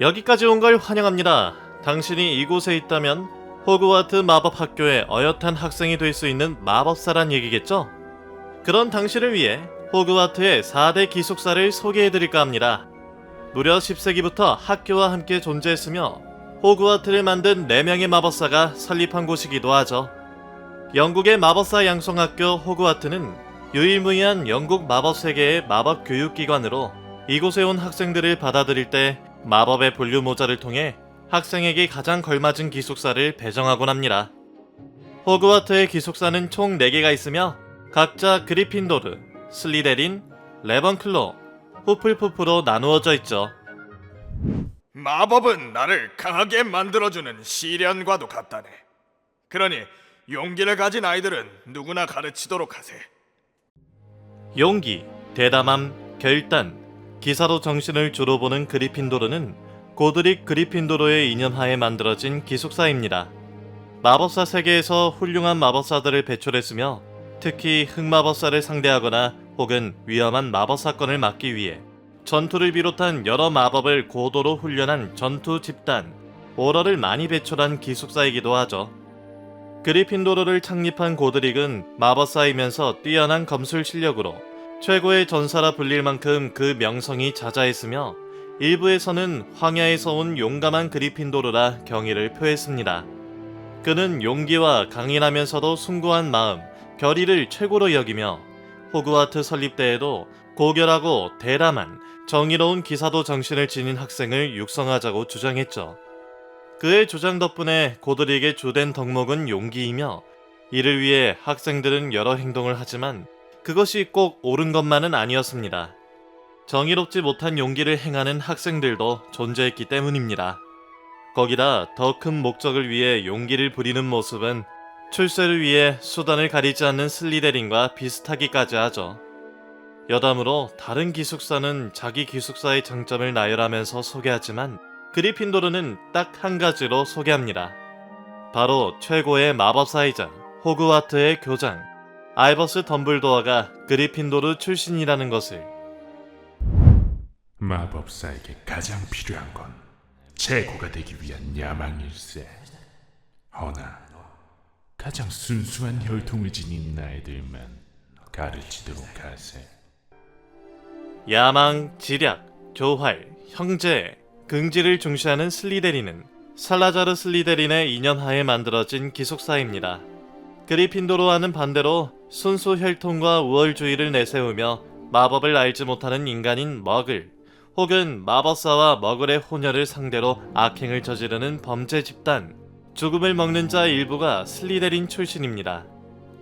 여기까지 온 걸 환영합니다. 당신이 이곳에 있다면 호그와트 마법 학교의 어엿한 학생이 될 수 있는 마법사란 얘기겠죠? 그런 당신을 위해 호그와트의 4대 기숙사를 소개해드릴까 합니다. 무려 10세기부터 학교와 함께 존재했으며 호그와트를 만든 4명의 마법사가 설립한 곳이기도 하죠. 영국의 마법사 양성학교 호그와트는 유일무이한 영국 마법 세계의 마법 교육기관으로 이곳에 온 학생들을 받아들일 때 마법의 분류 모자를 통해 학생에게 가장 걸맞은 기숙사를 배정하곤 합니다. 호그와트의 기숙사는 총 4개가 있으며 각자 그리핀도르, 슬리데린, 레번클로, 후플푸프로 나누어져 있죠. 마법은 나를 강하게 만들어주는 시련과도 같다네. 그러니 용기를 가진 아이들은 누구나 가르치도록 하세. 용기, 대담함, 결단, 기사도 정신을 주로 보는 그리핀도르는 고드릭 그리핀도르의 이념하에 만들어진 기숙사입니다. 마법사 세계에서 훌륭한 마법사들을 배출했으며 특히 흑마법사를 상대하거나 혹은 위험한 마법 사건을 막기 위해 전투를 비롯한 여러 마법을 고도로 훈련한 전투 집단, 오러를 많이 배출한 기숙사이기도 하죠. 그리핀도르를 창립한 고드릭은 마법사이면서 뛰어난 검술 실력으로 최고의 전사라 불릴 만큼 그 명성이 자자했으며 일부에서는 황야에서 온 용감한 그리핀도르라 경의를 표했습니다. 그는 용기와 강인하면서도 숭고한 마음, 결의를 최고로 여기며 호그와트 설립 때에도 고결하고 대담한 정의로운 기사도 정신을 지닌 학생을 육성하자고 주장했죠. 그의 주장 덕분에 고드릭의 주된 덕목은 용기이며 이를 위해 학생들은 여러 행동을 하지만 그것이 꼭 옳은 것만은 아니었습니다. 정의롭지 못한 용기를 행하는 학생들도 존재했기 때문입니다. 거기다 더 큰 목적을 위해 용기를 부리는 모습은 출세를 위해 수단을 가리지 않는 슬리데린과 비슷하기까지 하죠. 여담으로 다른 기숙사는 자기 기숙사의 장점을 나열하면서 소개하지만 그리핀도르는 딱 한 가지로 소개합니다. 바로 최고의 마법사이자 호그와트의 교장 알버스 덤블도어가 그리핀도르 출신이라는 것을 마법사에게 가장 필요한 건 최고가 되기 위한 야망일세. 허나 가장 순수한 혈통을 지닌 아이들만 가르치도록 하세. 야망, 지략, 교활, 형제, 긍지를 중시하는 슬리데린은 살라자르 슬리데린의 인연하에 만들어진 기숙사입니다. 그리핀도르와는 반대로 순수 혈통과 우월주의를 내세우며 마법을 알지 못하는 인간인 머글 혹은 마법사와 머글의 혼혈을 상대로 악행을 저지르는 범죄 집단 죽음을 먹는 자 일부가 슬리데린 출신입니다.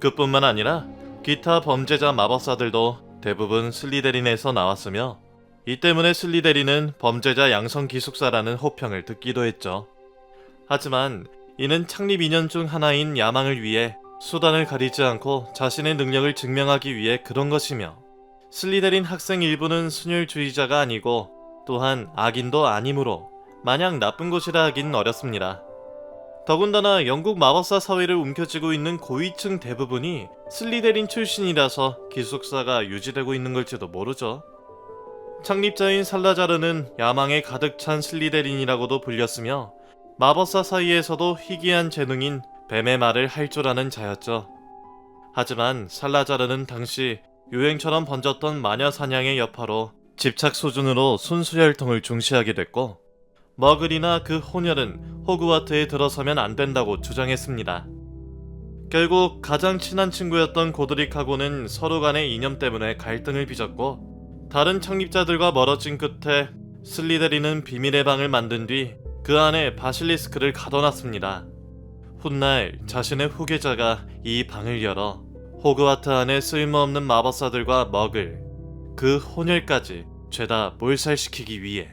그뿐만 아니라 기타 범죄자 마법사들도 대부분 슬리데린에서 나왔으며 이 때문에 슬리데린은 범죄자 양성 기숙사라는 호평을 듣기도 했죠. 하지만 이는 창립 인연 중 하나인 야망을 위해 수단을 가리지 않고 자신의 능력을 증명하기 위해 그런 것이며 슬리데린 학생 일부는 순혈주의자가 아니고 또한 악인도 아니므로 마냥 나쁜 곳이라 하긴 어렵습니다. 더군다나 영국 마법사 사회를 움켜쥐고 있는 고위층 대부분이 슬리데린 출신이라서 기숙사가 유지되고 있는 걸지도 모르죠. 창립자인 살라자르는 야망에 가득 찬 슬리데린이라고도 불렸으며 마법사 사이에서도 희귀한 재능인 뱀의 말을 할 줄 아는 자였죠. 하지만 살라자르는 당시 유행처럼 번졌던 마녀 사냥의 여파로 집착 수준으로 순수 혈통을 중시하게 됐고 머글이나 그 혼혈은 호그와트에 들어서면 안 된다고 주장했습니다. 결국 가장 친한 친구였던 고드릭하고는 서로 간의 이념 때문에 갈등을 빚었고 다른 창립자들과 멀어진 끝에 슬리데리는 비밀의 방을 만든 뒤 그 안에 바실리스크를 가둬놨습니다. 훗날 자신의 후계자가 이 방을 열어 호그와트 안에 쓸모없는 마법사들과 먹을 그 혼혈까지 죄다 몰살시키기 위해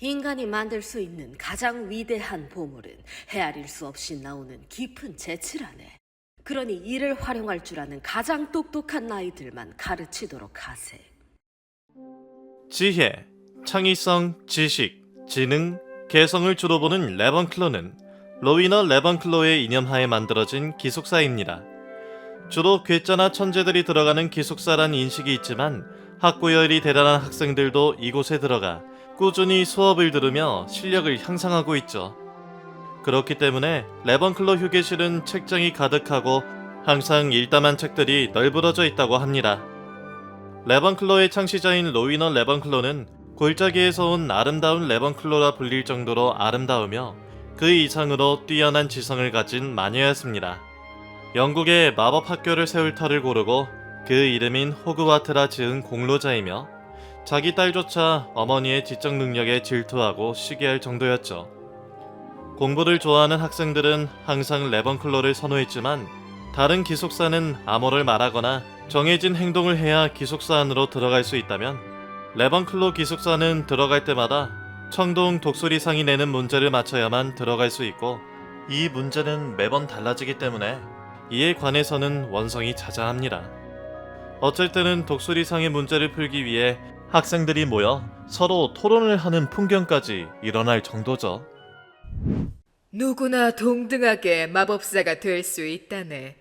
인간이 만들 수 있는 가장 위대한 보물은 헤아릴 수 없이 나오는 깊은 재치라네. 그러니 이를 활용할 줄 아는 가장 똑똑한 아이들만 가르치도록 하세. 지혜, 창의성, 지식, 지능, 개성을 주로 보는 레번클로는 로이너 레번클로의 이념하에 만들어진 기숙사입니다. 주로 괴짜나 천재들이 들어가는 기숙사란 인식이 있지만 학구열이 대단한 학생들도 이곳에 들어가 꾸준히 수업을 들으며 실력을 향상하고 있죠. 그렇기 때문에 레번클로 휴게실은 책장이 가득하고 항상 일담한 책들이 널브러져 있다고 합니다. 레번클로의 창시자인 로위너 레번클로는 골짜기에서 온 아름다운 레번클로라 불릴 정도로 아름다우며 그 이상으로 뛰어난 지성을 가진 마녀였습니다. 영국에 마법 학교를 세울 터를 고르고 그 이름인 호그와트라 지은 공로자이며 자기 딸조차 어머니의 지적 능력에 질투하고 시기할 정도였죠. 공부를 좋아하는 학생들은 항상 레번클로를 선호했지만 다른 기숙사는 암호를 말하거나 정해진 행동을 해야 기숙사 안으로 들어갈 수 있다면 레번클로 기숙사는 들어갈 때마다 청동 독수리상이 내는 문제를 맞춰야만 들어갈 수 있고 이 문제는 매번 달라지기 때문에 이에 관해서는 원성이 자자합니다. 어쩔 때는 독수리상의 문제를 풀기 위해 학생들이 모여 서로 토론을 하는 풍경까지 일어날 정도죠. 누구나 동등하게 마법사가 될 수 있다네.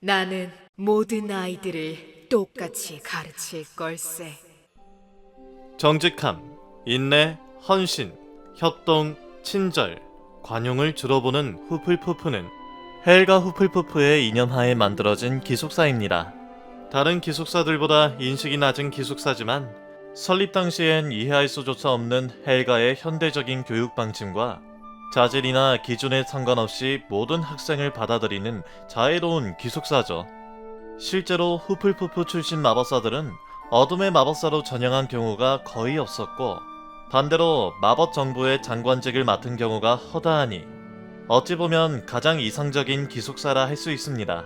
나는 모든 아이들을 똑같이 가르칠 걸세. 정직함, 인내, 헌신, 협동, 친절, 관용을 주로 보는 후플푸프는 헬가 후플푸프의 이념하에 만들어진 기숙사입니다. 다른 기숙사들보다 인식이 낮은 기숙사지만 설립 당시엔 이해할 수조차 없는 헬가의 현대적인 교육 방침과 자질이나 기준에 상관없이 모든 학생을 받아들이는 자애로운 기숙사죠. 실제로 후플푸프 출신 마법사들은 어둠의 마법사로 전향한 경우가 거의 없었고 반대로 마법 정부의 장관직을 맡은 경우가 허다하니 어찌 보면 가장 이상적인 기숙사라 할 수 있습니다.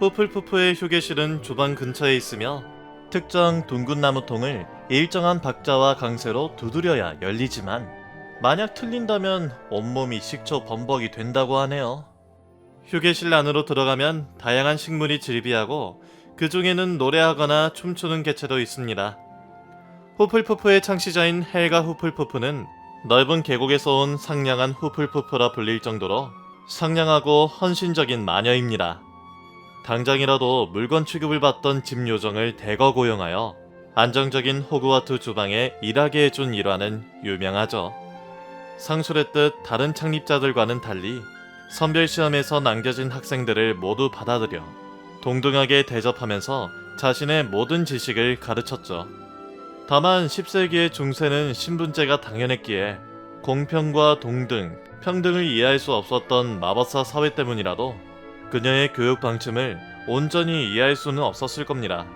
후플푸프의 휴게실은 주방 근처에 있으며 특정 둥근 나무통을 일정한 박자와 강세로 두드려야 열리지만 만약 틀린다면 온몸이 식초 범벅이 된다고 하네요. 휴게실 안으로 들어가면 다양한 식물이 즐비하고 그 중에는 노래하거나 춤추는 개체도 있습니다. 후플푸프의 창시자인 헬가 후플푸프는 넓은 계곡에서 온 상냥한 후플푸프라 불릴 정도로 상냥하고 헌신적인 마녀입니다. 당장이라도 물건 취급을 받던 집 요정을 대거 고용하여 안정적인 호그와트 주방에 일하게 해준 일화는 유명하죠. 상술했듯 다른 창립자들과는 달리 선별 시험에서 남겨진 학생들을 모두 받아들여 동등하게 대접하면서 자신의 모든 지식을 가르쳤죠. 다만 10세기의 중세는 신분제가 당연했기에 공평과 동등, 평등을 이해할 수 없었던 마법사 사회 때문이라도 그녀의 교육 방침을 온전히 이해할 수는 없었을 겁니다.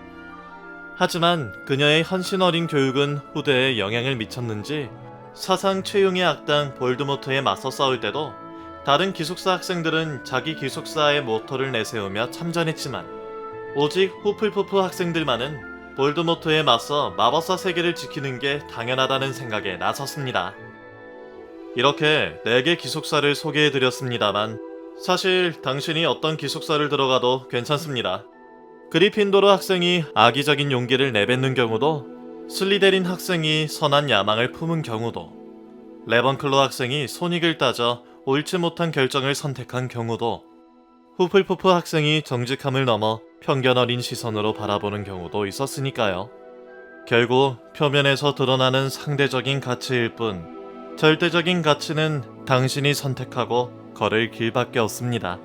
하지만 그녀의 헌신 어린 교육은 후대에 영향을 미쳤는지 사상 최용의 악당 볼드모트에 맞서 싸울 때도 다른 기숙사 학생들은 자기 기숙사의 모토를 내세우며 참전했지만 오직 후플푸프 학생들만은 볼드모트에 맞서 마법사 세계를 지키는 게 당연하다는 생각에 나섰습니다. 이렇게 4개 기숙사를 소개해드렸습니다만 사실 당신이 어떤 기숙사를 들어가도 괜찮습니다. 그리핀도르 학생이 악의적인 용기를 내뱉는 경우도 슬리데린 학생이 선한 야망을 품은 경우도 레번클로 학생이 손익을 따져 옳지 못한 결정을 선택한 경우도 후플푸프 학생이 정직함을 넘어 편견 어린 시선으로 바라보는 경우도 있었으니까요. 결국 표면에서 드러나는 상대적인 가치일 뿐 절대적인 가치는 당신이 선택하고 걸을 길밖에 없습니다.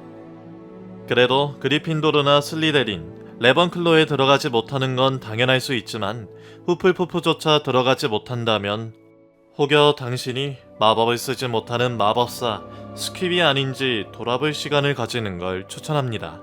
그래도 그리핀도르나 슬리데린, 레번클로에 들어가지 못하는 건 당연할 수 있지만 후플푸프조차 들어가지 못한다면 혹여 당신이 마법을 쓰지 못하는 마법사 스킵이 아닌지 돌아볼 시간을 가지는 걸 추천합니다.